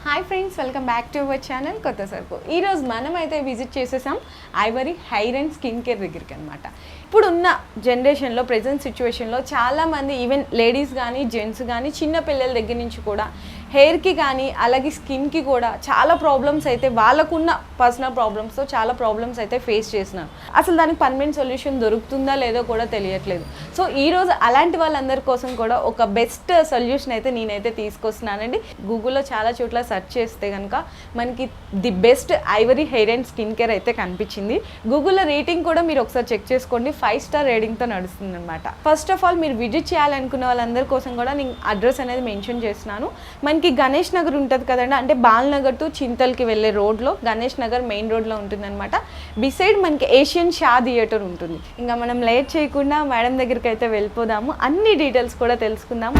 Hi friends welcome back to our channel కొత్త సరుకు ఈరోజు మనం అయితే విజిట్ చేసేసాం ivory hair and skin care దగ్గరికి అనమాట ఇప్పుడున్న జనరేషన్లో ప్రజెంట్ సిచ్యువేషన్లో చాలామంది ఈవెన్ లేడీస్ కానీ జెంట్స్ కానీ చిన్న పిల్లల దగ్గర నుంచి కూడా హెయిర్కి కానీ అలాగే స్కిన్కి కూడా చాలా ప్రాబ్లమ్స్ అయితే వాళ్ళకున్న పర్సనల్ ప్రాబ్లమ్స్తో చాలా ప్రాబ్లమ్స్ అయితే ఫేస్ చేసినాను అసలు దానికి పర్మనెంట్ సొల్యూషన్ దొరుకుతుందా లేదో కూడా తెలియట్లేదు. సో ఈరోజు అలాంటి వాళ్ళందరి కోసం కూడా ఒక బెస్ట్ సొల్యూషన్ అయితే నేనైతే తీసుకొస్తున్నానండి. గూగుల్లో చాలా చోట్ల సెర్చ్ చేస్తే కనుక మనకి the best ivory hair and skin care అయితే కనిపించింది. గూగుల్లో రేటింగ్ కూడా మీరు ఒకసారి చెక్ చేసుకోండి. ఫైవ్ స్టార్ రేటింగ్తో నడుస్తుంది అనమాట ఫస్ట్ ఆఫ్ ఆల్ మీరు విజిట్ చేయాలనుకున్న వాళ్ళందరి కోసం కూడా నేను అడ్రస్ అనేది మెన్షన్ చేస్తున్నాను. మనకి గణేష్ నగర్ ఉంటుంది కదండి. అంటే బాల్నగర్ టు చింతల్కి వెళ్ళే రోడ్లో గణేష్ నగర్ మెయిన్ రోడ్లో ఉంటుందన్నమాట. బిసైడ్ మనకి ఏషియన్ షా థియేటర్ ఉంటుంది. ఇంకా మనం లేట్ చేయకుండా మేడం దగ్గరికి అయితే వెళ్ళిపోదాము. అన్ని డీటెయిల్స్ కూడా తెలుసుకుందాము.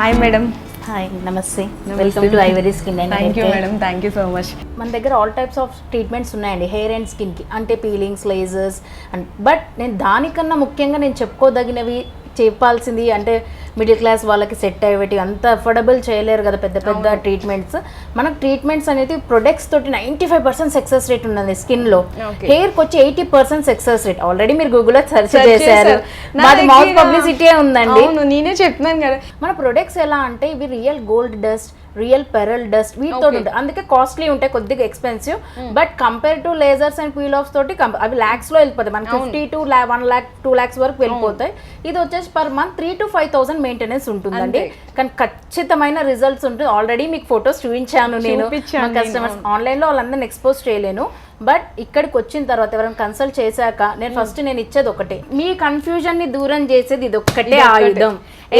హాయ్ మేడం హాయ్ నమస్తే. Welcome to Ivory Skin and thank you madam thank you so much మన దగ్గర ఆల్ టైప్స్ ఆఫ్ ట్రీట్మెంట్స్ ఉన్నాయండి. హెయిర్ అండ్ స్కిన్కి అంటే పీలింగ్స్ లేజర్స్ అండ్ బట్ నేను దానికన్నా ముఖ్యంగా నేను చెప్పుకోదగినవి చెప్పాల్సింది అంటే మిడిల్ క్లాస్ వాళ్ళకి సెట్ అయ్యేవి అంత అఫోర్డబుల్ చేయలేరు కదా పెద్ద పెద్ద ట్రీట్మెంట్స్ మనకు ట్రీట్మెంట్స్ అనేది ప్రొడక్ట్స్ తోటి ninety five percent success rate ఉన్నది స్కిన్లో Okay. హెయిర్ వచ్చి eighty percent success rate already మీరు గూగుల్లో సెర్చ్ చేశారు. మాది మౌత్ పబ్లిసిటీ ఉందండి. నేనే చెప్తున్నాను కదా. మన ప్రొడక్ట్స్ ఎలా అంటే ఇవి real gold dust real pearl dust వీటితో. ఉంటాయి అందుకే కాస్ట్లీ ఉంటాయి కొద్దిగా expensive but compare to lasers and peel offs తోటి అవి లాక్స్లో వెళ్ళిపోతాయి. మనకి fifty to one lakh two lakhs వరకు వెళ్ళిపోతాయి. ఇది వచ్చేసి per month three to five thousand maintenance ఉంటుందండి. కానీ ఖచ్చితమైన రిజల్ట్స్ ఉంటుంది ఆల్రెడీ మీకు ఫొటోస్ చూపించాను నేను. చూపించాను నేను, కస్టమర్స్ ఆన్లైన్లో వాళ్ళందరిని ఎక్స్పోజ్ చేయలేను. బట్ ఇక్కడికి వచ్చిన తర్వాత ఎవరైనా కన్సల్ట్ చేశాక నేను ఫస్ట్ నేను ఇచ్చేది ఒకటే. మీ కన్ఫ్యూజన్ని దూరం చేసేది ఇది ఒక్కటే. ఆయుధం.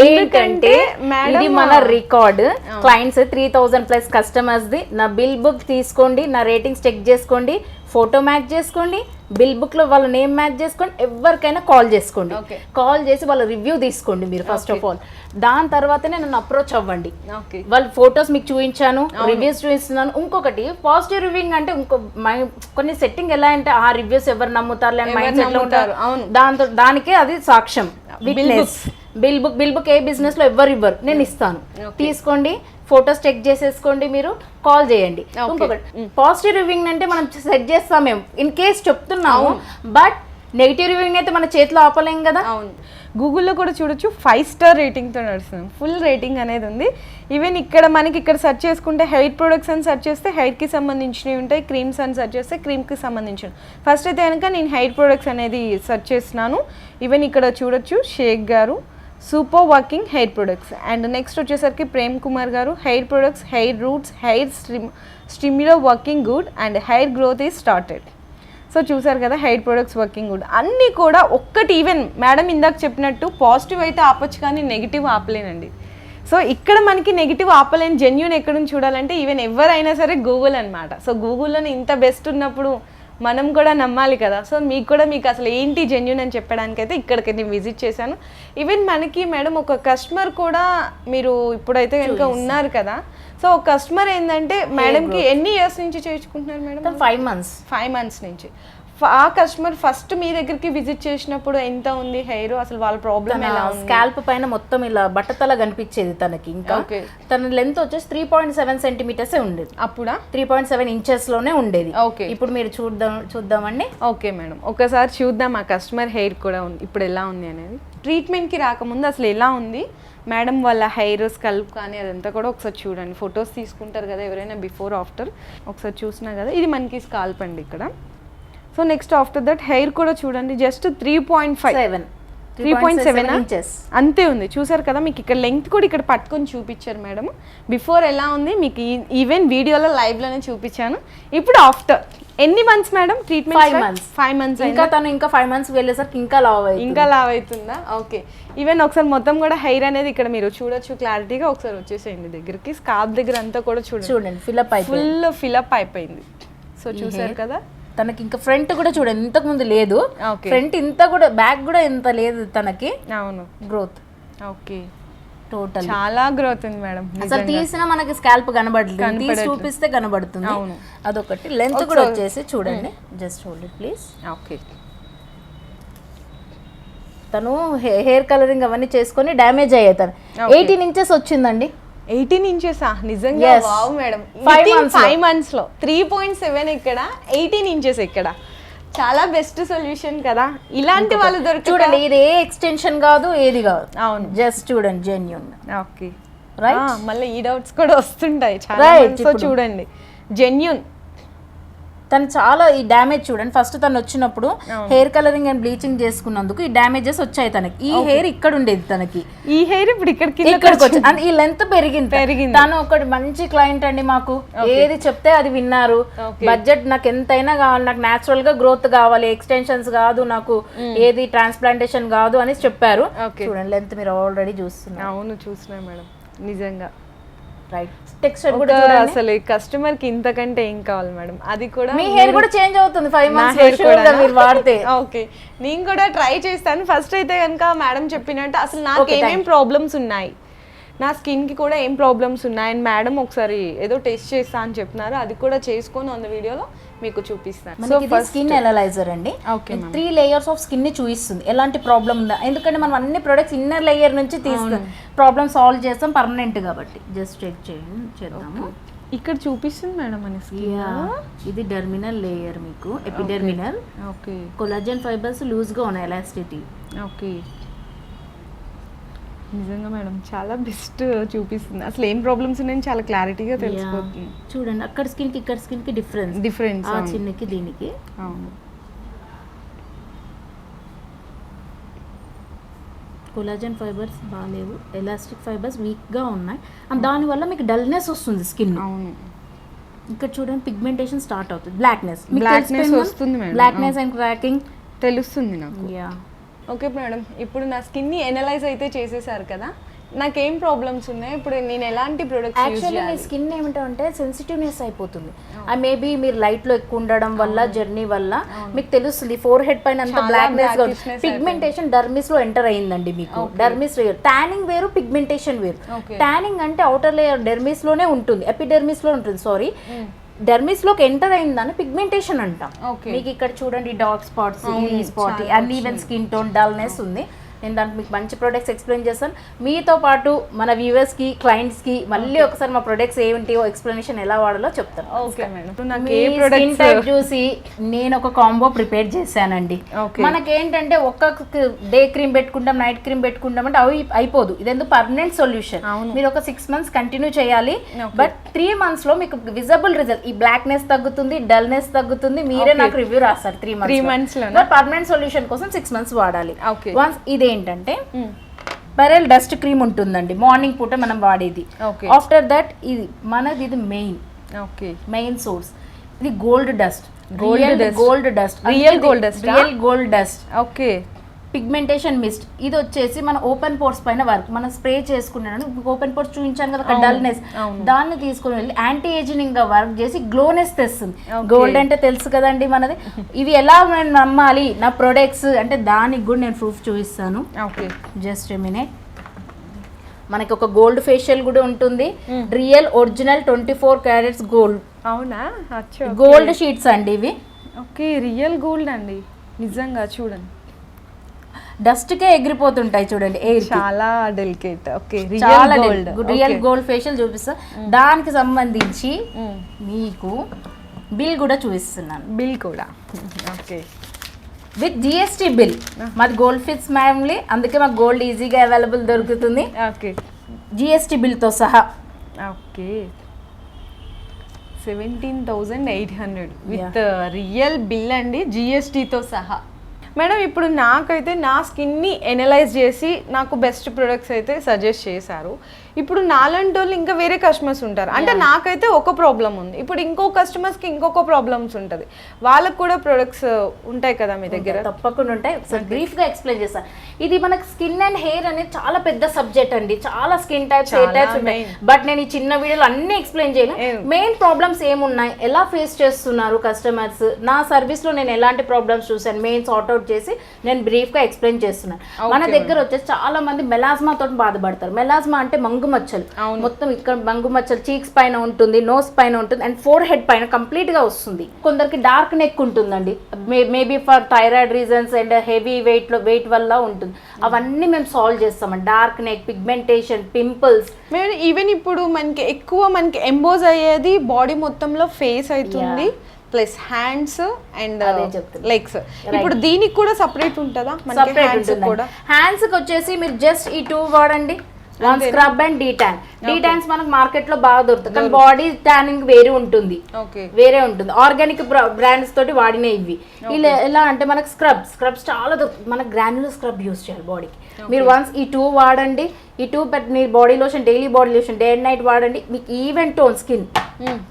ఏంటంటే ఇది మన record clients three thousand plus customers the. నా బిల్ బుక్ తీసుకోండి నా రేటింగ్స్ చెక్ చేసుకోండి. ఫోటో మ్యాచ్ చేసుకోండి బిల్ బుక్లో వాళ్ళ నేమ్ మ్యాచ్ చేసుకోండి ఎవరికైనా కాల్ చేసుకోండి. కాల్ చేసి వాళ్ళ రివ్యూ తీసుకోండి మీరు ఫస్ట్ ఆఫ్ ఆల్. దాని తర్వాతనే నన్ను అప్రోచ్ అవ్వండి. వాళ్ళ ఫొటోస్ మీకు చూపించాను రివ్యూస్ చూపిస్తున్నాను. ఇంకొకటి పాజిటివ్ రివ్యూయింగ్ అంటే ఇంకో మై- కొన్ని సెట్టింగ్ ఎలా అంటే ఆ రివ్యూస్ ఎవరు నమ్ముతారు అని ఎవరు మైండ్ సెట్ ఉంటారు. దాంతో దానికే అది సాక్ష్యం. Witness bill book bill book ఏ బిజినెస్లో ఎవరు ఇవ్వరు. నేను ఇస్తాను. తీసుకోండి. ఫొటోస్ చెక్ చేసేసుకోండి మీరు కాల్ చేయండి. ఇంకొకటి పాజిటివ్ రివ్యూయింగ్ అంటే మనం సెట్ చేస్తాం మేము ఇన్ కేస్ చెప్తున్నాము బట్ నెగిటివ్ రివ్యూయింగ్ అయితే మన చేతిలో ఆపలేం కదా. గూగుల్లో కూడా చూడొచ్చు ఫైవ్ స్టార్ రేటింగ్తో నడుస్తుంది ఫుల్ రేటింగ్ అనేది ఉంది. ఈవెన్ ఇక్కడ మనకి ఇక్కడ సెర్చ్ చేసుకుంటే హెయిర్ ప్రొడక్ట్స్ అని సెర్చ్ చేస్తే హెయిర్కి సంబంధించినవి ఉంటాయి క్రీమ్స్ అని సెర్చ్ చేస్తే క్రీమ్కి సంబంధించినవి. ఫస్ట్ అయితే కనుక నేను హెయిర్ ప్రొడక్ట్స్ అనేది సెర్చ్ చేస్తున్నాను. ఈవెన్ ఇక్కడ చూడొచ్చు షేక్ గారు. Super working hair products. And next వచ్చేసరికి ప్రేమ్ కుమార్ గారు hair products hair roots hair stim stimulo working good and hair growth is started. So చూసారు కదా హెయిర్ ప్రొడక్ట్స్ వర్కింగ్ గుడ్. అన్నీ కూడా ఒక్కటి ఈవెన్ మేడం ఇందాక చెప్పినట్టు పాజిటివ్ అయితే ఆపొచ్చు కానీ నెగిటివ్ ఆపలేనండి. సో ఇక్కడ మనకి నెగిటివ్ ఆపలేని జెన్యున్ ఎక్కడ నుంచి చూడాలంటే ఈవెన్ ఎవరైనా సరే గూగుల్ అనమాట సో గూగుల్లోనే ఇంత బెస్ట్ ఉన్నప్పుడు మనం కూడా నమ్మాలి కదా. సో మీకు కూడా మీకు అసలు ఏంటి జెన్యున్ అని చెప్పడానికైతే ఇక్కడికి నేను విజిట్ చేశాను. ఈవెన్ మనకి మేడం ఒక కస్టమర్ కూడా మీరు ఇప్పుడైతే కనుక ఉన్నారు కదా. సో ఒక కస్టమర్ ఏంటంటే మేడంకి ఎన్ని ఇయర్స్ నుంచి చేయించుకుంటున్నారు madam five months five months నుంచి. ఆ కస్టమర్ ఫస్ట్ మీ దగ్గరికి విజిట్ చేసినప్పుడు ఎంత ఉంది హెయిర్ అసలు వాళ్ళ ప్రాబ్లం ఎలా స్కాల్ప్ పైన మొత్తం ఇలా బట్టతల కనిపించేది తనకి. ఇంకా. తన లెంత్ వచ్చేసి త్రీ పాయింట్ సెవెన్ సెంటీమీటర్స్ ఉండేది. అప్పుడా? త్రీ పాయింట్ సెవెన్ ఇంచెస్లోనే ఉండేది. ఓకే ఇప్పుడు మీరు చూద్దాం చూద్దామండి. ఓకే మేడం ఒకసారి చూద్దాం ఆ కస్టమర్ హెయిర్ కూడా ఉంది. ఇప్పుడు ఎలా ఉంది అనేది. ట్రీట్మెంట్కి రాకముందు అసలు ఎలా ఉంది? మేడం వాళ్ళ హెయిర్ స్కల్ప్ కానీ అదంతా కూడా ఒకసారి చూడండి. ఫొటోస్ తీసుకుంటారు కదా ఎవరైనా బిఫోర్ ఆఫ్టర్ ఒకసారి చూసినా కదా. ఇది మనకి స్కాల్ప్ అండి ఇక్కడ. So next after that hair కూడా చూడండి just three point five seven three point seven inches అంతే ఉంది. చూసారు కదా మీకు ఇక్కడ లెంగ్త్ కూడా ఇక్కడ పట్టుకొని చూపించారు మేడం. బిఫోర్ ఎలా ఉంది మీకు ఈవెన్ వీడియోలో లైవ్లోనే చూపించాను. ఇప్పుడు ఆఫ్టర్ ఎన్ని months madam treatment Five months. Five months ఇంకా తను ఇంకా ఫైవ్ మంత్స్ వెళ్ళేసరికి ఇంకా లావ్ ఇంకా లావ్ అవుతుందా? ఓకే ఈవెన్ ఒకసారి మొత్తం కూడా హెయిర్ అనేది ఇక్కడ మీరు చూడొచ్చు క్లారిటీగా ఒకసారి వచ్చేసేయండి దగ్గరికి. స్కార్ప్ దగ్గర అంతా కూడా చూడండి. చూడండి fill up full fill up అయిపోయింది. సో చూసారు కదా? తనకి ఇంకా ఫ్రంట్ కూడా చూడండి ఇంతకు ముందు లేదు. ఫ్రంట్ ఇంత కూడా బ్యాక్ కూడా ఇంత లేదు తనకి. అవును. Growth okay. టోటల్ చాలా గ్రోత్ ఉంది మేడం అసలు తీసినా మనకి స్కాల్ప్ తీసి కనపడట్లేదు. చూపిస్తే కనబడుతుంది. అవును. అదొకటి. లెంత్ కూడా వచ్చేసి చూడండి. Just hold it please okay. తను హెయిర్ కలరింగ్ అవన్నీ చేసుకొని డ్యామేజ్ అయ్యాయి తను. ఎయిటీన్ ఇంచెస్ వచ్చిందండి. ఎయిటీన్ ఇంచెసా నిజంగా. Wow madam. ఫైవ్ మంత్స్లో. త్రీ పాయింట్ సెవెన్ ఇక్కడ ఎయిటీన్ ఇంచెస్ ఇక్కడ చాలా బెస్ట్ సొల్యూషన్ కదా. ఇలాంటి వాళ్ళు చూడండి దొరకండి ఇది ఏ ఎక్స్టెన్షన్ కాదు ఏది కాదు. అవును. జస్ట్ చూడండి జెన్యున్ ఓకే Right? మళ్ళీ ఈ డౌట్స్ కూడా వస్తుంటాయి. చాలా. చూడండి. జెన్యున్ తను చాలా ఈ డ్యామేజ్ చూడండి. ఫస్ట్ తను వచ్చినప్పుడు. హెయిర్ కలరింగ్ అండ్ బ్లీచింగ్ చేసుకున్నందుకు ఈ డ్యామేజెస్ వచ్చాయి తనకి. ఈ హెయిర్ ఇక్కడ ఉండేది తనకి. ఈ హెయిర్ ఇప్పుడు ఇక్కడికి ఇక్కడికి వచ్చి and ఈ లెంత్ పెరిగింది. పెరిగింది. తను ఒకటి మంచి క్లయింట్ అండి మాకు. ఏది చెప్తే అది విన్నారు. బడ్జెట్ నాకు ఎంతైనా కావాలి. నాకు న్యాచురల్గా గ్రోత్ కావాలి. ఎక్స్టెన్షన్స్ కాదు నాకు. ఏది ట్రాన్స్ప్లాంటేషన్ కాదు అని చెప్పారు. చూడండి లెంత్ మీరు ఆల్రెడీ చూస్తున్నారు. అవును చూసినా మేడం. నిజంగా. రైట్ టెక్స్చర్ కూడా అసలు కస్టమర్కి ఇంతకంటే ఏం కావాలి మేడం? అది కూడా మీ హెయిర్ కూడా చేంజ్ అవుతుంది. Five months? మీరు వాడితే? ఓకే నేను కూడా ట్రై చేస్తాను. ఫస్ట్ అయితే కనుక మేడం చెప్పినట్టు అసలు నాకు ఏమేం ప్రాబ్లమ్స్ ఉన్నాయి? నా స్కిన్కి కూడా ఏం ప్రాబ్లమ్స్ ఉన్నాయి? అండ్ మేడం ఒకసారి ఏదో టెస్ట్ చేస్తా అని చెప్తున్నారు అది కూడా చేసుకొని ఉన్న వీడియోలో మీకు చూపిస్తాను. సో స్కిన్ ఎనలైజర్ అండి. త్రీ లేయర్స్ ఆఫ్ స్కిన్ని చూపిస్తుంది ఎలాంటి ప్రాబ్లం ఉందా? ఎందుకంటే మనం అన్ని ప్రొడక్ట్స్ ఇన్నర్ లేయర్ నుంచి తీసుకుని ప్రాబ్లమ్ సాల్వ్ చేస్తాం పర్మనెంట్ కాబట్టి. జస్ట్ చెక్ చేయండి చేద్దాము. ఇక్కడ చూపిస్తుంది మేడం మన. ఇది డెర్మినల్ లేయర్ మీకు ఎపిడెర్మినల్ ఓకే కొలాజన్ ఫైబర్స్ లూజ్గా ఉన్నాయి ఎలాస్టిటీ ఓకే నిజంగా మేడం చాలా బెస్ట్ చూపిస్తుంది. అసలు ఏం ప్రాబ్లమ్స్ ఉన్నాయని చాలా క్లారిటీగా తెలిసిపోతుంది. చూడండి అక్కడ స్కిన్కి ఇక్కడ స్కిన్కి డిఫరెన్స్ డిఫరెన్స్ ఆ చిన్నకి దీనికి. అవును. కొలాజన్ ఫైబర్స్ బాగాలేవు. ఎలాస్టిక్ ఫైబర్స్ వీక్గా ఉన్నాయి. అండ్ దానివల్ల మీకు డల్నెస్ వస్తుంది స్కిన్. అవును. ఇక్కడ చూడండి పిగ్మెంటేషన్ స్టార్ట్ అవుతుంది. బ్లాక్నెస్ Blackness వస్తుంది మేడం. బ్లాక్నెస్ అండ్ క్రాకింగ్ తెలుస్తుంది నాకు. Yeah okay madam. ఇప్పుడు నా స్కిన్ని ఎనలైజ్ అయితే చేసేసారు కదా. నాకేం ప్రాబ్లమ్స్ ఉన్నాయి? ఇప్పుడు నేను ఎలాంటి ప్రొడక్ట్స్ యూజ్ యాక్చువల్లీ మీ స్కిన్ ఏమిటంటే సెన్సిటివ్నెస్ అయిపోతుంది. ఆ మేబీ మీరు లైట్లో ఎక్కువ ఉండడం వల్ల జర్నీ వల్ల మీకు తెలుస్తుంది ఫోర్ హెడ్ పైన అంతా బ్లాక్నెస్ పిగ్మెంటేషన్ డర్మిస్లో ఎంటర్ అయిందండి మీకు. డర్మిస్ వేరు టానింగ్ వేరు పిగ్మెంటేషన్ వేరు. టానింగ్ అంటే అవుటర్ లేయర్ డెర్మిస్లోనే ఉంటుంది ఎపిడెర్మిస్లో ఉంటుంది సారీ. డెర్మిస్లోకి ఎంటర్ అయిందని పిగ్మెంటేషన్ అంటాం. మీకు ఇక్కడ చూడండి డార్క్ స్పాట్స్ ఈ spot uneven skin tone dullness ఉంది. నేను దానికి మీకు మంచి ప్రొడక్ట్స్ ఎక్స్ప్లెయిన్ చేస్తాను మీతో పాటు మన వ్యూవర్స్కి క్లయింట్స్కి మళ్ళీ ఒకసారి మా ప్రొడక్ట్స్ ఏంటివో ఎక్స్ప్లెనేషన్ ఎలా వాడాలో చెప్తాను ఓకే మేడం టైప్ చూసి నేను ఒక కాంబో ప్రిపేర్ చేశానండి. మనకేంటంటే ఒక్క డే క్రీమ్ పెట్టుకుంటాం నైట్ క్రీమ్ పెట్టుకుంటాం అంటే అవి అయిపోదు ఇదెందుకు పర్మనెంట్ సొల్యూషన్. మీరు ఒక సిక్స్ మంత్స్ కంటిన్యూ చేయాలి. బట్ త్రీ మంత్స్లో మీకు విజబుల్ రిజల్ట్ ఈ బ్లాక్నెస్ తగ్గుతుంది డల్నెస్ తగ్గుతుంది మీరే. నాకు రివ్యూ రాస్తారు త్రీ మంత్స్? పర్మనెంట్ సొల్యూషన్ కోసం సిక్స్ మంత్స్ వాడాలి. వన్స్ ఇదేంటంటే బరెల్ డస్ట్ క్రీమ్ ఉంటుందండి. మార్నింగ్ పూట మనం వాడేది. ఆఫ్టర్ దట్ ఇది మనది ఇది మెయిన్. ఓకే. Main source. ఇది gold dust. dust. Gold dust. Gold dust ఆ? Real gold dust. Okay. Pigmentation mist ఇది వచ్చేసి మన ఓపెన్ పోర్స్ పైన వర్క్ మనం స్ప్రే చేసుకున్నాను ఓపెన్ పోర్స్ చూపించాను కదా అవును, డల్నెస్. దాన్ని తీసుకుని వెళ్ళి యాంటీ ఏజింగ్గా వర్క్ చేసి గ్లోనెస్ తెస్తుంది. గోల్డ్ అంటే తెలుసు కదండి మనది. ఇవి ఎలా నేను నమ్మాలి? నా ప్రొడక్ట్స్ అంటే దానికి కూడా నేను ప్రూఫ్ చూపిస్తాను. ఓకే జస్ట్ మినిట్ మనకి ఒక గోల్డ్ ఫేషియల్ కూడా ఉంటుంది. Real original twenty four carats gold అవునా? గోల్డ్ షీట్స్ అండి ఇవి. ఓకే రియల్ గోల్డ్ అండి. నిజంగా చూడండి. డస్ట్ కే ఎగిరిపోతుంటాయి చూడండి ఎయిర్ చాలా డెలికేట్. ఓకే చాలా real gold. Real gold facial చూపిస్తా. దానికి సంబంధించి మీకు బిల్ కూడా చూపిస్తున్నాను. బిల్ కూడా. ఓకే. With GST bill. మాది గోల్డ్ ఫిట్స్ ఫ్యామిలీ అందుకే మాకు గోల్డ్ ఈజీగా అవైలబుల్ దొరుకుతుంది. ఓకే. జిఎస్టీ బిల్తో సహా. Okay. Seventeen thousand eight hundred. With real bill అండి జిఎస్టీతో సహా. మేడం ఇప్పుడు నాకైతే నా స్కిన్ని ఎనలైజ్ చేసి నాకు బెస్ట్ ప్రొడక్ట్స్ అయితే సజెస్ట్ చేశారు. ఇప్పుడు నాలాంటి వాళ్ళు ఇంకా వేరే కస్టమర్స్ ఉంటారు. అంటే నాకైతే ఒక ప్రాబ్లం ఉంది. ఇప్పుడు ఇంకో కస్టమర్స్కి ఇంకొక ప్రాబ్లమ్స్ ఉంటుంది. వాళ్ళకు కూడా ప్రొడక్ట్స్ ఉంటాయి కదా మీ దగ్గర? తప్పకుండా ఉంటాయి. ఒకసారి బ్రీఫ్గా ఎక్స్ప్లెయిన్ చేస్తాను ఇది మనకి స్కిన్ అండ్ హెయిర్ అనేది చాలా పెద్ద సబ్జెక్ట్ అండి. చాలా స్కిన్ టైప్స్ హెయిర్ టైప్స్ ఉంటాయి. main. బట్ నేను ఈ చిన్న వీడియోలో అన్ని ఎక్స్ప్లెయిన్ చేయను? మెయిన్ ప్రాబ్లమ్స్ ఏమున్నాయి? ఎలా ఫేస్ చేస్తున్నారు కస్టమర్స్ నా సర్వీస్లో నేను ఎలాంటి ప్రాబ్లమ్స్ చూసాను మెయిన్ సార్ట్ అవుట్ చేసి నేను బ్రీఫ్గా ఎక్స్ప్లెయిన్ చేస్తున్నాను మన దగ్గర వచ్చేసి చాలా మంది మెలాజ్మా తోటి బాధపడతారు. మెలాజ్మా అంటే మంగు బంగు మచ్చలు. మొత్తం ఇక్కడ బంగు మచ్చలు చీక్స్ పైన ఉంటుంది నోస్ పైన ఉంటుంది అండ్ ఫోర్ హెడ్ పైన కంప్లీట్గా వస్తుంది. కొందరికి డార్క్ నెక్ ఉంటుందండి. Maybe for thyroid reasons and heavy వెయిట్లో వెయిట్ వల్ల ఉంటుంది. అవన్నీ మేము సాల్వ్ చేస్తామండి. Dark neck pigmentation pimples even ఇప్పుడు మనకి ఎక్కువ మనకి ఎంబోజ్ అయ్యేది బాడీ మొత్తంలో ఫేస్ అవుతుంది ప్లస్ హ్యాండ్స్ అండ్. లెగ్స్ ఇప్పుడు దీనికి కూడా సపరేట్ ఉంటుందా? మనకి సపరేట్ కూడా? హ్యాండ్స్కి వచ్చేసి మీరు జస్ట్ ఈ టూ వాడండి. One scrub and de tan de tans మనకు మార్కెట్లో బాగా దొరుకుతుంది. కానీ బాడీ ట్యానింగ్ వేరే ఉంటుంది. వేరే ఉంటుంది. ఆర్గానిక్ బ్రాండ్స్ తోటి వాడిన ఇవి. ఇలా ఎలా అంటే మనకు స్క్రబ్ స్క్రబ్స్ చాలా దొరుకుతుంది మనకు గ్రాన్యులర్ స్క్రబ్ యూస్ చేయాలి బాడీకి మీరు వన్స్ ఈ టూ వాడండి. ఈ టూ బట్ మీరు body lotion daily body lotion day and night వాడండి. మీకు ఈవెన్ టోన్ స్కిన్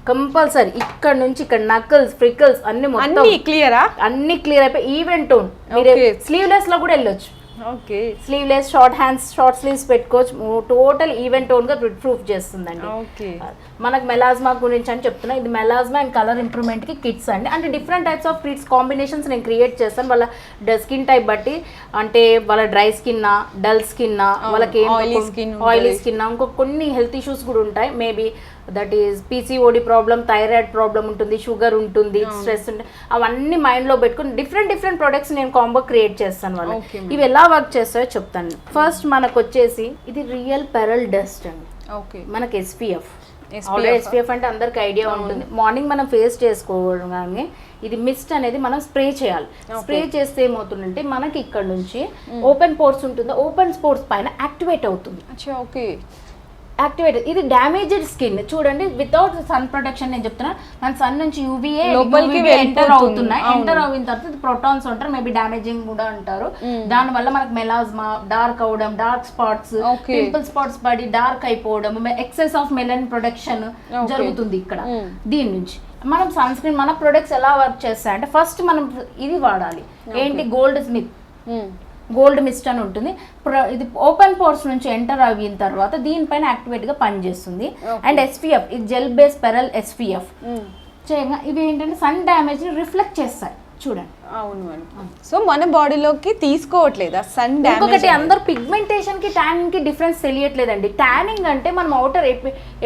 కంపల్సరీ ఇక్కడ నుంచి ఇక్కడ నకల్స్ ఫ్రికల్స్ అన్ని మొత్తం అన్ని క్లియరా అన్ని క్లియర్ అయిపోయి ఈవెన్ టోన్ మీరు. స్లీవ్లెస్లో కూడా వెళ్ళొచ్చు. Okay. Sleeveless short hands short sleeves పెట్టుకోవచ్చు టోటల్ ఈవెన్ టోన్గా ప్రూఫ్ చేస్తుందండి. ఓకే. మనకు మెలాజ్మా గురించి అని చెప్తున్నా. ఇది మెలాజ్మా అండ్ కలర్ ఇంప్రూవ్మెంట్కి కిట్స్ అండి. అంటే different types of kits combinations నేను క్రియేట్ చేస్తాను. వాళ్ళ స్కిన్ టైప్ బట్టి అంటే వాళ్ళ డ్రై స్కిన్ డల్ స్కిన్ వాళ్ళకి ఆయిలీ. స్కిన్ ఇంకో కొన్ని హెల్త్ ఇష్యూస్ కూడా ఉంటాయి. Maybe that is PCOD problem thyroid problem ఉంటుంది షుగర్ ఉంటుంది స్ట్రెస్ ఉంటుంది అవన్నీ mind లో పెట్టుకుని డిఫరెంట్ డిఫరెంట్ ప్రొడక్ట్స్ నేను కాంబో క్రియేట్ చేస్తాను Okay, ఇవి ఎలా వర్క్ చేస్తాయో చెప్తాను. ఫస్ట్ మనకు వచ్చేసి ఇది రియల్ పెరల్ డస్ట్ అండి. ఓకే మనకి ఎస్పీఎఫ్. ఆల్రెడీ ఎస్పీఎఫ్ అంటే అందరికి ఐడియా ఉంటుంది. మార్నింగ్ మనం ఫేస్ చేసుకోవడమే ఇది మిస్ట్ అనేది మనం స్ప్రే చేయాలి. స్ప్రే చేస్తే ఏమవుతుందంటే మనకి ఇక్కడ నుంచి ఓపెన్ పోర్స్ ఉంటుంది. ఓపెన్ పోర్స్ పైన యాక్టివేట్ అవుతుంది. ఓకే యాక్టివేట్ ఇది డ్యామేజ్డ్ స్కిన్. చూడండి వితౌట్ సన్ ప్రొటెక్షన్ నేను చెప్తున్నా మన సన్ నుంచి యూవీఏ లోపలికి ఎంటర్. అవుతున్నాయి. ఎంటర్ అయిన తర్వాత ఇది ప్రోటాన్స్ అంటారు మేబీ డ్యామేజింగ్ కూడా అంటారు. దాని వల్ల మనకు మెలాజ్మా డార్క్ అవడం డార్క్ స్పాట్స్. పింపుల్ స్పాట్స్ పడి డార్క్ అయిపోవడం ఎక్సెస్ ఆఫ్ మెలన్ ప్రొడక్షన్. జరుగుతుంది ఇక్కడ. దీని నుంచి. మనం సన్ స్క్రీన్ మన ప్రొడక్ట్స్ ఎలా వర్క్ చేస్తాయంటే ఫస్ట్ మనం ఇది వాడాలి. ఏంటి? గోల్డ్ స్మిత్ గోల్డ్ మిస్ట్ అని ఉంటుంది. ఇది ఓపెన్ పోర్స్ నుంచి ఎంటర్ అయిన తర్వాత దీనిపైన యాక్టివేట్గా పనిచేస్తుంది. అండ్ ఎస్పీఎఫ్ ఇది జెల్ బేస్ పెరల్ ఎస్పీఎఫ్ చేయగా ఇవి ఏంటంటే సన్ డ్యామేజ్ని రిఫ్లెక్ట్ చేస్తాయి. చూడండి. అవును సో మన బాడీలోకి తీసుకోవట్లేదా సన్ ఇంకొకటి అందరు పిగ్మెంటేషన్కి ట్యానింగ్కి డిఫరెన్స్ తెలియట్లేదండి. ట్యానింగ్ అంటే మనం అవుటర్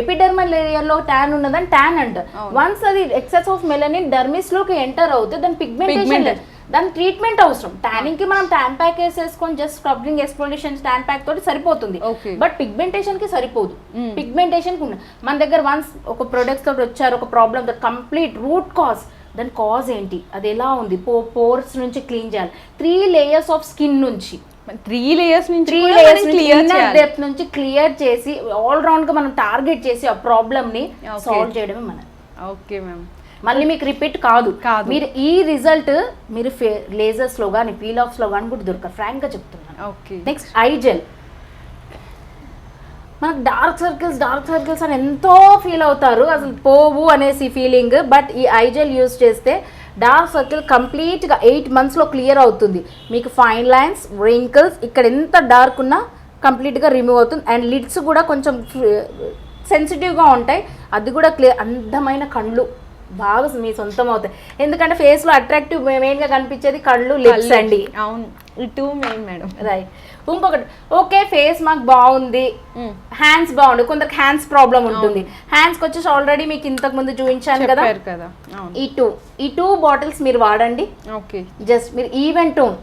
ఎపిడర్మల్ ఏరియాలో ట్యాన్ ఉన్నదని ట్యాన్ అంట వన్స్ అది ఎక్సెస్ ఆఫ్ మెలనిన్ డర్మిస్లోకి ఎంటర్ అవుతే దాని పిగ్మెంటేషన్ దాని ట్రీట్మెంట్ అవసరం. ట్యానింగ్కి మనం ట్యాన్ ప్యాక్ వేసేసుకొని just scrubbing exfoliation tan pack తోటి సరిపోతుంది. బట్ పిగ్మెంటేషన్కి సరిపోదు. పిగ్మెంటేషన్కి ఉన్న- మన దగ్గర వన్స్ ఒక ప్రొడక్ట్స్ తోటి వచ్చారు ఒక problem that complete root cause దాని కాజ్ ఏంటి? అది ఎలా ఉంది? పో పోర్స్ నుంచి క్లీన్ చేయాలి. త్రీ లేయర్స్ ఆఫ్ స్కిన్ నుంచి. త్రీ లేయర్స్ నుంచి త్రీ లేయర్స్ చేయాలి. డెప్త్ నుంచి క్లియర్ చేసి ఆల్ రౌండ్గా మనం టార్గెట్ చేసి ఆ ప్రాబ్లమ్ని. సాల్వ్ చేయడమే మన ఓకే మ్యామ్ మళ్ళీ మీకు రిపీట్ కాదు. మీరు ఈ రిజల్ట్ మీరు లేజర్స్లో కానీ పీల్ ఆఫ్స్లో కానీ కూడా దొరకదు. ఫ్రాంక్గా చెప్తున్నాను. ఓకే. నెక్స్ట్ ఐ జెల్ మనకు డార్క్ సర్కిల్స్ డార్క్ సర్కిల్స్ అని ఎంతో ఫీల్ అవుతారు. అసలు పోవు అనేసి ఫీలింగ్ బట్ ఈ ఐ జెల్ యూస్ చేస్తే డార్క్ సర్కిల్ కంప్లీట్గా ఎయిట్ మంత్స్లో క్లియర్ అవుతుంది. మీకు ఫైన్ లైన్స్ రింకిల్స్ ఇక్కడ ఎంత డార్క్ ఉన్నా కంప్లీట్గా రిమూవ్ అవుతుంది. అండ్ లిడ్స్ కూడా కొంచెం సెన్సిటివ్గా ఉంటాయి. అది కూడా క్లియర్ అందమైన కళ్ళు. బాగా మీ సొంతం అవుతాయి. ఎందుకంటే ఫేస్లో అట్రాక్టివ్ మెయిన్గా కనిపించేది కళ్ళు లిప్స్ అండి. అవును. Main madam. రైట్ ఇంకొకటి ఓకే ఫేస్ మాకు బాగుంది. హ్యాండ్స్ బాగుంది కొందరికి హ్యాండ్స్ ప్రాబ్లం ఉంటుంది. హ్యాండ్స్కి వచ్చేసి ఆల్రెడీ మీకు ఇంతకు ముందు చూపించాను కదా. కదా. ఈ టూ ఈ టూ బాటిల్స్ మీరు వాడండి. ఓకే జస్ట్ మీరు ఈవెంట్ టోన్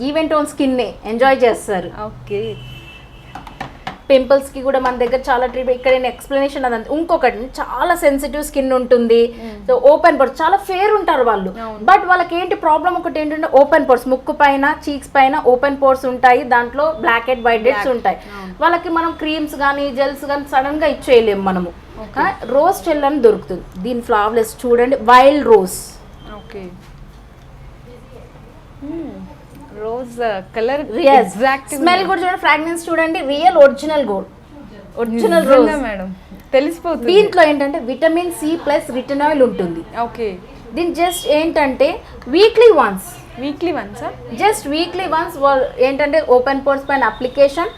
ఈవెంట్ టోన్ స్కిన్ని ఎంజాయ్ చేస్తారు. ఓకే పింపుల్స్కి కూడా మన దగ్గర చాలా ట్రీట్మెంట్ ఇక్కడ నేను ఎక్స్ప్లెనేషన్ అదంతా ఇంకొకటి చాలా సెన్సిటివ్ స్కిన్ ఉంటుంది. సో ఓపెన్ పోర్స్ చాలా ఫేర్ ఉంటారు వాళ్ళు. బట్ వాళ్ళకి ఏంటి ప్రాబ్లం ఒకటి ఏంటంటే ఓపెన్ పోర్స్ ముక్కు పైన చీక్స్ పైన ఓపెన్ పోర్స్ ఉంటాయి. దాంట్లో blackhead whiteheads Black. ఉంటాయి. వాళ్ళకి మనం క్రీమ్స్ కానీ జెల్స్ కానీ సడన్గా ఇచ్చేయలేము మనము. రోజ్ చెల్ అని దొరుకుతుంది. దీని ఫ్లవర్లెస్ చూడండి wild rose okay rose colour exact smell కూడా చూడండి ఫ్రాగ్రెన్స్ చూడండి real original gold original rose madam. తెలిసిపోతుంది. దీంట్లో ఏంటంటే విటమిన్ సి ప్లస్ రిటనాయిల్ ఉంటుంది. ఓకే. దీని జస్ట్ ఏంటంటే వీక్లీ వన్స్ వీక్లీ వన్సా జస్ట్ వీక్లీ వన్స్ ఏంటంటే ఓపెన్ పోర్ట్స్ పైన అప్లికేషన్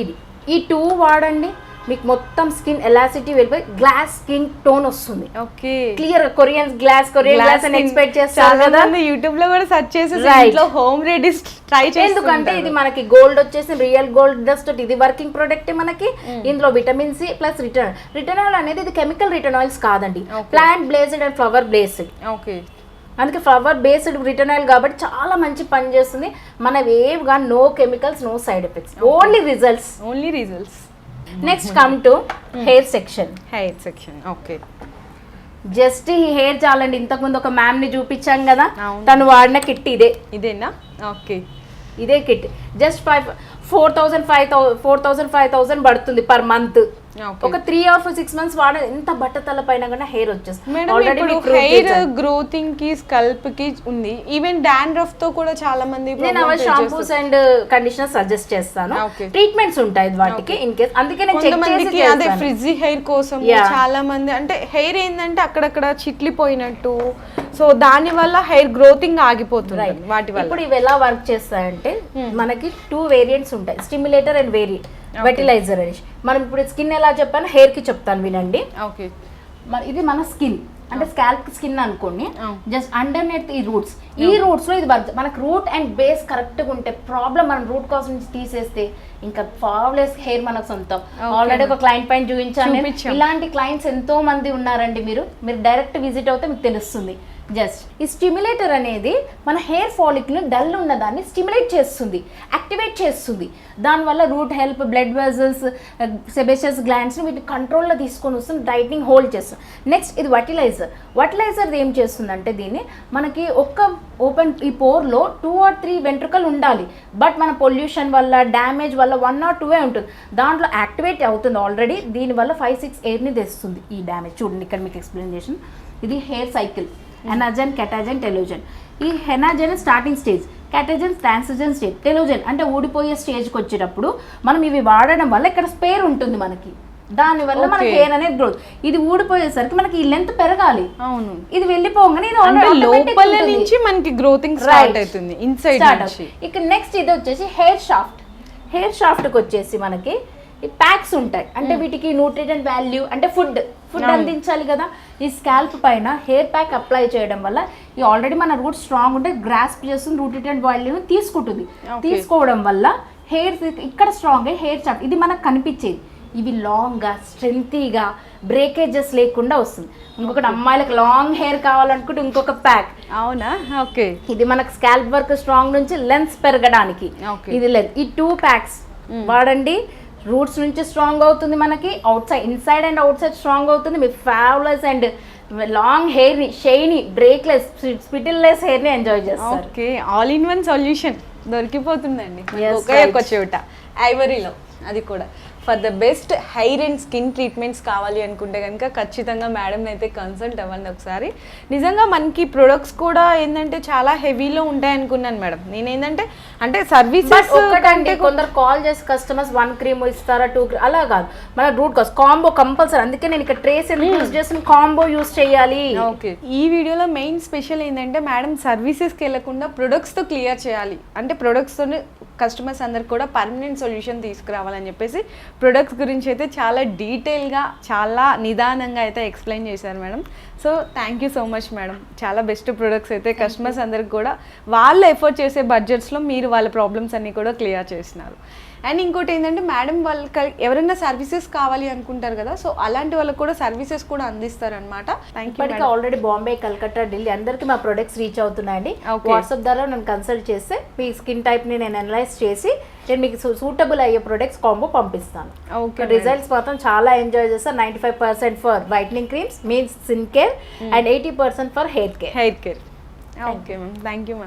ఇది. ఈ టూ వాడండి. మీకు మొత్తం స్కిన్ ఎలాసిటీ వెళ్ళిపోయి గ్లాస్ స్కిన్ టోన్ వస్తుంది. Okay. Clear Korean glass Korean glass అని ఎక్స్పెక్ట్ చేస్తారు కదా. యూట్యూబ్లో కూడా సెర్చ్ చేసి. ఇంట్లో హోమ్ రెడీస్ ట్రై ఎందుకంటే ఇది మనకి గోల్డ్ వచ్చేసి రియల్ గోల్డ్ డస్ట్ ఇది వర్కింగ్ ప్రోడక్ట్ మనకి. ఇందులో vitamin C plus retinol retinol oil అనేది ఇది కెమికల్ రిటర్న్ ఆయిల్స్ కాదండి. Plant based and flower based okay అందుకే ఫ్లవర్ బేస్డ్ రిటర్న్ ఆయిల్ కాబట్టి చాలా మంచి పని చేస్తుంది. మన ఏవిగా no chemicals no side effects only results only results next come to hair section hair section okay just ఈ hair చాలండి. ఇంతకుముందు ఒక మ్యామ్ని చూపించాం కదా. తను వాడిన కిట్ ఇదే. ఇదేనా? ఓకే ఇదే kit just five four thousand five thousand four thousand five thousand పడుతుంది పర్ మంత్ ఒక three or four six months వాడ ఎంత బట్టతల పైన కూడా హెయిర్ వచ్చేస్తుంది. ఆల్రెడీ హెయిర్ గ్రోతింగ్కి స్కల్ప్కి ఉంది. ఈవెన్ డాండ్రఫ్తో కూడా చాలా మంది నేను షాంపూస్. అండ్ కండిషనర్ సజెస్ట్ చేస్తాను. ట్రీట్మెంట్స్ ఉంటాయి వాటికి ఇన్ కేస్ అందుకే నేను కొంతమందికి అదే. ఫ్రిడ్జీ హెయిర్ కోసం. చాలా మంది అంటే హెయిర్ ఏంటంటే అక్కడక్కడ చిట్లిపోయినట్టు. సో దాని వల్ల హెయిర్ గ్రోతింగ్ ఆగిపోతుంది. వాటి వల్ల. ఇప్పుడు ఇవి ఎలా వర్క్ చేస్తాయంటే మనకి టూ వేరియంట్స్ ఉంటాయి. స్టిమ్యులేటర్ అండ్ వేరి వెటిలైజర్ అని మనం ఇప్పుడు స్కిన్ ఎలా చెప్పాను హెయిర్కి చెప్తాను వినండి. ఓకే ఇది మన స్కిన్ అంటే స్కాల్ప్ స్కిన్ అనుకోండి. జస్ట్ అండర్ నెట్ ఈ రూట్స్ ఈ రూట్స్లో ఇది మనకు రూట్ అండ్ బేస్ కరెక్ట్గా ఉంటే ప్రాబ్లం మనం రూట్ కాస్ నుంచి తీసేస్తే ఇంకా ఫావ్లెస్ హెయిర్ మనకు సొంతం. ఆల్రెడీ ఒక క్లయింట్ పైన చూపించాను. ఇలాంటి క్లయింట్స్ ఎంతో మంది ఉన్నారండి మీరు. మీరు డైరెక్ట్ విజిట్ అవుతే మీకు తెలుస్తుంది. జస్ట్ ఈ స్టిమ్యులేటర్ అనేది మన హెయిర్ ఫాలిక్ను డల్ ఉన్నదాన్ని స్టిమ్యులేట్ చేస్తుంది యాక్టివేట్ చేస్తుంది. దానివల్ల root help blood vessels sebaceous గ్లాండ్స్ని వీటి కంట్రోల్లో తీసుకొని వస్తుంది డైటింగ్ హోల్డ్ చేస్తుంది. నెక్స్ట్ ఇది వటిలైజర్ వటిలైజర్ ఏం చేస్తుందంటే దీన్ని మనకి ఒక్క ఓపెన్ ఈ పోర్లో టూ ఆర్ త్రీ వెంట్రుకలు ఉండాలి. బట్ మన పొల్యూషన్ వల్ల డ్యామేజ్ వల్ల వన్ ఆర్ టూవే ఉంటుంది. దాంట్లో యాక్టివేట్ అవుతుంది ఆల్రెడీ దీనివల్ల ఫైవ్ సిక్స్ ఎయిర్ని తెస్తుంది ఈ డ్యామేజ్ చూడండి ఇక్కడ మీకు ఎక్స్ప్లెయిన్ చేసిన ఇది hair cycle anagen catagen telogen. ఈ anagen starting stage catagen transition stage telogen అంటే ఊడిపోయే స్టేజ్కి వచ్చేటప్పుడు మనం ఇవి వాడడం వల్ల ఇక్కడ స్పేర్ ఉంటుంది మనకి. దానివల్ల మన Okay. హెయిర్ అనేది గ్రోత్ ఇది ఊడిపోయేసరికి మనకి ఈ లెంత్ పెరగాలి. అవును. ఇది వెళ్ళిపోగానే లోపల. నుంచి మనకి గ్రోతింగ్ స్టార్ట్. అవుతుంది ఇన్సైడ్ Start నుంచి. అవుతుంది. ఇక నెక్స్ట్ ఇది వచ్చేసి హెయిర్ షాఫ్ట్ హెయిర్ షాఫ్ట్కి వచ్చేసి మనకి ప్యాక్స్ ఉంటాయి. అంటే వీటికి న్యూట్రిషన్ వాల్యూ అంటే ఫుడ్ ఫుడ్. అందించాలి కదా. ఈ స్కాల్ప్ పైన హెయిర్ ప్యాక్ అప్లై చేయడం వల్ల ఈ ఆల్రెడీ మన రూట్ స్ట్రాంగ్ ఉంటే గ్రాస్ప్ చేస్తుంది న్యూట్రిషన్ వాల్యూని తీసుకుంటుంది. Okay. తీసుకోవడం వల్ల హెయిర్ ఇక్కడ స్ట్రాంగ్ హెయిర్ షాఫ్ట్ ఇది మనకు కనిపించేది. ఇవి లాంగ్గా స్ట్రెంతీగా బ్రేకేజెస్ లేకుండా వస్తుంది. ఇంకొకటి అమ్మాయిలకు లాంగ్ హెయిర్ కావాలనుకుంటే ఇంకొక ప్యాక్. అవునా? ఓకే. ఇది మనకు స్కాల్ప్ వర్క్ స్ట్రాంగ్ నుంచి లెన్స్ పెరగడానికి. ఇది లెన్స్ ఈ టూ ప్యాక్స్ వాడండి. రూట్స్ నుంచి స్ట్రాంగ్ అవుతుంది మనకి outside inside and outside strong అవుతుంది మీ ఫ్యావ్లెస్ అండ్ లాంగ్ హెయిర్ని షైనీ బ్రేక్లెస్ స్పిటిల్లెస్ హెయిర్ని ఎంజాయ్ చేస్తారు. Okay all in one solution దొరికిపోతుందండి. ఒకే. ఒక చోట. ఐవరీలో అది కూడా. For the best hair and skin treatments కావాలి అనుకుంటే కనుక ఖచ్చితంగా మేడం అయితే కన్సల్ట్ అవ్వండి ఒకసారి. నిజంగా మనకి ప్రొడక్ట్స్ కూడా ఏంటంటే చాలా హెవీలో ఉంటాయి అనుకున్నాను మేడం. నేను ఏంటంటే అంటే సర్వీసెస్ ఒక్కటంటే కొందరు కాల్ చేసి కస్టమర్స్ వన్ క్రీమ్ ఇస్తారా టూ క్రీమ్ అలా కాదు. మన రూట్ కాస్ కాంబో కంపల్సరీ అందుకే నేను ఇక్కడ ట్రేస్ ఎందుకు యూస్ చేసిన కాంబో యూస్ చేయాలి. ఓకే. ఈ వీడియోలో మెయిన్ స్పెషల్ ఏంటంటే మేడం సర్వీసెస్కి వెళ్ళకుండా ప్రొడక్ట్స్తో క్లియర్ చేయాలి. అంటే ప్రొడక్ట్స్తో కస్టమర్స్ అందరికి కూడా పర్మనెంట్ సొల్యూషన్ తీసుకురావాలని చెప్పేసి ప్రొడక్ట్స్ గురించి అయితే చాలా డీటెయిల్గా చాలా నిదానంగా అయితే ఎక్స్ప్లెయిన్ చేశారు madam. So thank you so much madam. చాలా బెస్ట్ ప్రొడక్ట్స్ అయితే కస్టమర్స్ అందరికి కూడా. వాళ్ళు ఎఫర్ట్ చేసే బడ్జెట్స్లో మీరు వాళ్ళ ప్రాబ్లమ్స్ అన్నీ కూడా క్లియర్ చేసినారు. అండ్ ఇంకోటి ఏంటంటే మేడం వాళ్ళకి ఎవరైనా సర్వీసెస్ కావాలి అనుకుంటారు కదా సో అలాంటి వాళ్ళకి కూడా సర్వీసెస్ కూడా అందిస్తారనమాట యూ ఇప్పటికి ఆల్రెడీ బాంబే కలకత్తా ఢిల్లీ అందరికి మా ప్రొడక్ట్స్ రీచ్ అవుతున్నాయండి. వాట్సాప్ ద్వారా నన్ను కన్సల్ట్ చేస్తే మీ స్కిన్ టైప్ని నేను అనలైజ్ చేసి నేను మీకు సూటబుల్ అయ్యే ప్రొడక్ట్స్ కాంబో పంపిస్తాను. ఓకే రిజల్ట్స్ మాత్రం చాలా ఎంజాయ్ చేస్తాను ninety five percent for whitening creams means skin care and eighty percent for hair care hair care okay ma'am thank you ma'am